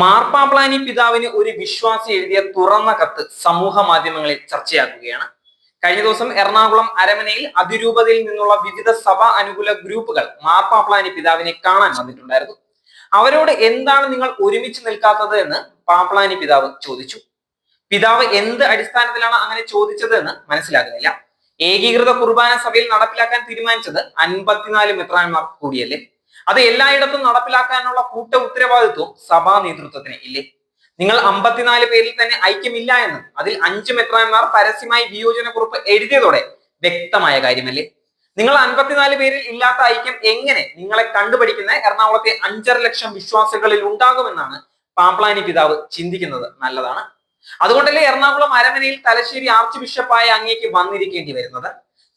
മാർപ്പാപ്ലാനി പിതാവിന് ഒരു വിശ്വാസി എഴുതിയ തുറന്ന കത്ത് സമൂഹ മാധ്യമങ്ങളിൽ ചർച്ചയാക്കുകയാണ് കഴിഞ്ഞ ദിവസം എറണാകുളം അരമനയിൽ അതിരൂപതയിൽ നിന്നുള്ള വിവിധ സഭാ അനുകൂല ഗ്രൂപ്പുകൾ മാർപ്പാപ്ലാനി പിതാവിനെ കാണാൻ വന്നിട്ടുണ്ടായിരുന്നു. അവരോട് എന്താണ് നിങ്ങൾ ഒരുമിച്ച് നിൽക്കാത്തത് എന്ന് പാപ്ലാനി പിതാവ് ചോദിച്ചു. പിതാവ് എന്ത് അടിസ്ഥാനത്തിലാണ് അങ്ങനെ ചോദിച്ചത് എന്ന് മനസ്സിലാകുന്നില്ല. ഏകീകൃത കുർബാന സഭയിൽ നടപ്പിലാക്കാൻ തീരുമാനിച്ചത് അൻപത്തിനാല് മെത്രാന്മാർ കൂടിയല്ലേ? അത് എല്ലായിടത്തും നടപ്പിലാക്കാനുള്ള കൂട്ട ഉത്തരവാദിത്വം സഭാ നേതൃത്വത്തിന് ഇല്ലേ? നിങ്ങൾ അമ്പത്തിനാല് പേരിൽ തന്നെ ഐക്യമില്ല എന്ന് അതിൽ അഞ്ച് മെത്രാന്മാർ പരസ്യമായി വിയോജന കുറിപ്പ് എഴുതിയതോടെ വ്യക്തമായ കാര്യമല്ലേ? നിങ്ങൾ അൻപത്തിനാല് പേരിൽ ഇല്ലാത്ത ഐക്യം എങ്ങനെ നിങ്ങളെ കണ്ടുപഠിക്കുന്ന എറണാകുളത്തെ അഞ്ചര ലക്ഷം വിശ്വാസികളിൽ ഉണ്ടാകുമെന്നാണ് പാപ്ലാനി പിതാവ് ചിന്തിക്കുന്നത് നല്ലതാണ്. അതുകൊണ്ടല്ലേ എറണാകുളം അരമനയിൽ തലശ്ശേരി ആർച്ച് ബിഷപ്പായ അങ്ങേക്ക് വന്നിരിക്കേണ്ടി വരുന്നത്?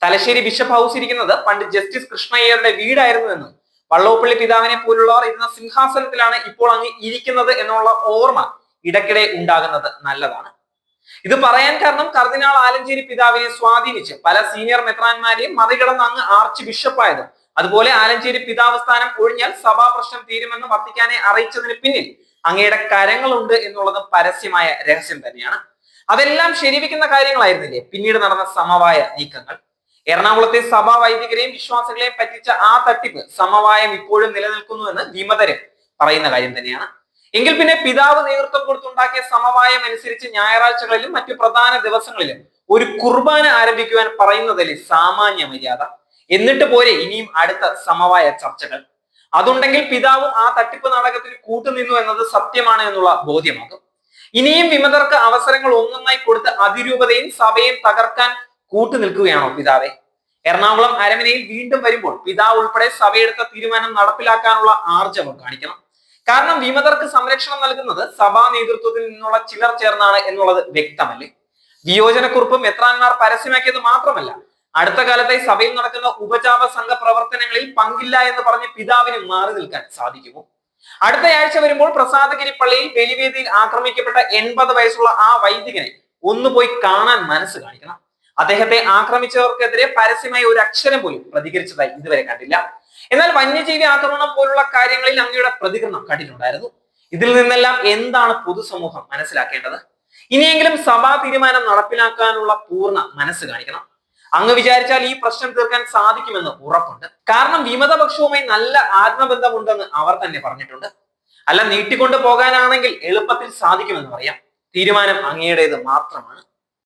തലശ്ശേരി ബിഷപ്പ് ഹൗസ് ഇരിക്കുന്നത് പണ്ട് ജസ്റ്റിസ് കൃഷ്ണയ്യരുടെ വീടായിരുന്നു എന്നും വള്ളോപ്പള്ളി പിതാവിനെ പോലുള്ളവർ ഇരുന്ന സിംഹാസനത്തിലാണ് ഇപ്പോൾ അങ്ങ് ഇരിക്കുന്നത് എന്നുള്ള ഓർമ്മ ഇടയ്ക്കിടെ ഉണ്ടാകുന്നത് നല്ലതാണ്. ഇത് പറയാൻ കാരണം കർദിനാൾ ആലഞ്ചേരി പിതാവിനെ സ്വാധീനിച്ച് പല സീനിയർ മെത്രാന്മാരെയും മറികടന്ന് അങ്ങ് ആർച്ച് ബിഷപ്പായത്. അതുപോലെ ആലഞ്ചേരി പിതാവ് സ്ഥാനം ഒഴിഞ്ഞാൽ സഭാ പ്രശ്നം തീരുമെന്ന് വത്തിക്കാനെ അറിയിച്ചതിന് പിന്നിൽ അങ്ങയുടെ കരങ്ങളുണ്ട് എന്നുള്ളത് പരസ്യമായ രഹസ്യം തന്നെയാണ്. അതെല്ലാം ശരിവിക്കുന്ന കാര്യങ്ങളായിരുന്നില്ലേ? പിന്നീട് നടന്ന സമവായ നീക്കങ്ങൾ. എറണാകുളത്തെ സഭാ വൈദികരെയും വിശ്വാസികളെയും പറ്റിച്ച ആ തട്ടിപ്പ് സമവായം ഇപ്പോഴും നിലനിൽക്കുന്നു എന്ന് വിമതര് പറയുന്ന കാര്യം തന്നെയാണ്. എങ്കിൽ പിന്നെ പിതാവ് നേതൃത്വം കൊടുത്തുണ്ടാക്കിയ സമവായം അനുസരിച്ച് ഞായറാഴ്ചകളിലും മറ്റു പ്രധാന ദിവസങ്ങളിലും ഒരു കുർബാന ആരംഭിക്കുവാൻ പറയുന്നതല്ലേ സാമാന്യ മര്യാദ. എന്നിട്ട് പോരെ ഇനിയും അടുത്ത സമവായ ചർച്ചകൾ. അതുണ്ടെങ്കിൽ പിതാവും ആ തട്ടിപ്പ് നാടകത്തിൽ കൂട്ടുനിന്നു എന്നത് സത്യമാണ് എന്നുള്ള ബോധ്യമാകും. ഇനിയും വിമതർക്ക് അവസരങ്ങൾ ഒന്നൊന്നായി കൊടുത്ത് അതിരൂപതയും സഭയും തകർക്കാൻ കൂട്ടു നിൽക്കുകയാണോ പിതാവെ? എറണാകുളം അരമനയിൽ വീണ്ടും വരുമ്പോൾ പിതാവ് ഉൾപ്പെടെ സഭയെടുത്ത തീരുമാനം നടപ്പിലാക്കാനുള്ള ആർജവം കാണിക്കണം. കാരണം വിമതർക്ക് സംരക്ഷണം നൽകുന്നത് സഭാ നേതൃത്വത്തിൽ നിന്നുള്ള ചിലർ ചേർന്നാണ് എന്നുള്ളത് വ്യക്തമല്ലേ? വിയോജനക്കുറിപ്പ് മെത്രാന്മാർ പരസ്യമാക്കിയത് മാത്രമല്ല അടുത്ത കാലത്തെ സഭയിൽ നടക്കുന്ന ഉപജാപ സംഘ പ്രവർത്തനങ്ങളിൽ പങ്കില്ല എന്ന് പറഞ്ഞ് പിതാവിന് മാറി നിൽക്കാൻ സാധിക്കുമോ? അടുത്തയാഴ്ച വരുമ്പോൾ പ്രസാദഗിരി പള്ളിയിൽ ബലിവേദിയിൽ ആക്രമിക്കപ്പെട്ട എൺപത് വയസ്സുള്ള ആ വൈദികനെ ഒന്ന് പോയി കാണാൻ മനസ്സ് കാണിക്കണം. അദ്ദേഹത്തെ ആക്രമിച്ചവർക്കെതിരെ പരസ്യമായി ഒരു അക്ഷരം പോലും പ്രതികരിച്ചതായി ഇതുവരെ കണ്ടില്ല. എന്നാൽ വന്യജീവി ആക്രമണം പോലുള്ള കാര്യങ്ങളിൽ അങ്ങയുടെ പ്രതികരണം കണ്ടിട്ടുണ്ടായിരുന്നു. ഇതിൽ നിന്നെല്ലാം എന്താണ് പൊതുസമൂഹം മനസ്സിലാക്കേണ്ടത്? ഇനിയെങ്കിലും സഭാ തീരുമാനം നടപ്പിലാക്കാനുള്ള പൂർണ മനസ്സ് കാണിക്കണം. അങ്ങ് വിചാരിച്ചാൽ ഈ പ്രശ്നം തീർക്കാൻ സാധിക്കുമെന്ന് ഉറപ്പുണ്ട്. കാരണം വിമതപക്ഷവുമായി നല്ല ആത്മബന്ധമുണ്ടെന്ന് അവർ തന്നെ പറഞ്ഞിട്ടുണ്ട്. അല്ല നീട്ടിക്കൊണ്ടു പോകാനാണെങ്കിൽ എളുപ്പത്തിൽ സാധിക്കുമെന്ന് പറയാം. തീരുമാനം അങ്ങയുടേത് മാത്രമാണ്.